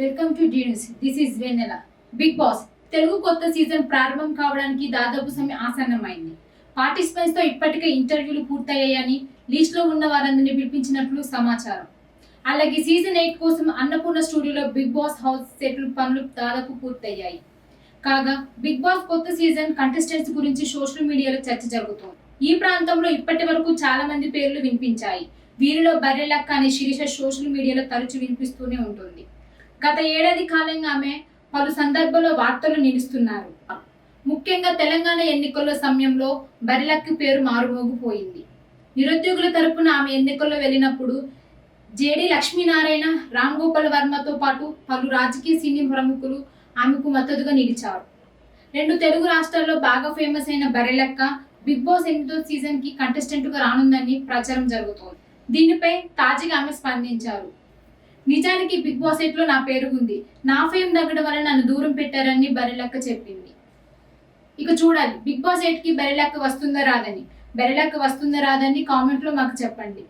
Welcome to the news. This is Vennela. Bigg Boss Telugu కొత్త season ప్రారంభం కావడానికి దాదాపు సమయం ఆసన్నమైంది. పార్టిసిపెంట్స్తో ఇప్పటికే ఇంటర్వ్యూలు పూర్తయ్యాయని లిస్ట్లో ఉన్న వారందరినీ పిలిపించినట్లు సమాచారం. అలాగే సీజన్ ఎయిట్ కోసం అన్నపూర్ణ స్టూడియోలో బిగ్ బాస్ హౌస్ సెటిల్ పనులు దాదాపు పూర్తయ్యాయి. కాగా బిగ్ బాస్ కొత్త సీజన్ కంటెస్టెంట్స్ గురించి సోషల్ మీడియాలో చర్చ జరుగుతోంది. ఈ ప్రాంతంలో ఇప్పటి వరకు చాలా మంది పేర్లు వినిపించాయి. వీరిలో బర్రెలక్క అనే శిరీష సోషల్ మీడియాలో తరచు వినిపిస్తూనే ఉంటుంది. గత ఏడాది కాలంగా ఆమె పలు సందర్భాల్లో వార్తలు నిలుస్తున్నారు. ముఖ్యంగా తెలంగాణ ఎన్నికల సమయంలో బరిలక్కి పేరు మారుమోగిపోయింది. నిరుద్యోగుల తరపున ఆమె ఎన్నికల్లో వెళ్ళినప్పుడు జేడి లక్ష్మీనారాయణ రామ్ గోపాల్ వర్మతో పాటు పలు రాజకీయ సినీ ప్రముఖులు ఆమెకు మద్దతుగా నిలిచారు. రెండు తెలుగు రాష్ట్రాల్లో బాగా ఫేమస్ అయిన బరెలక్క బిగ్ బాస్ ఎనిమిదో సీజన్కి కంటెస్టెంట్గా రానుందని ప్రచారం జరుగుతోంది. దీనిపై తాజాగా ఆమె స్పందించారు. నిజానికి బిగ్ బాస్ ఎట్లో నా పేరు ఉంది. నా ఫేమ్ తగ్గడం వల్ల నన్ను దూరం పెట్టారని బరిలక్క చెప్పింది. ఇక చూడాలి బిగ్ బాస్ ఎయిట్కి కి వస్తుందా రాదని. బెరలక్క వస్తుందా రాదని కామెంట్లో మాకు చెప్పండి.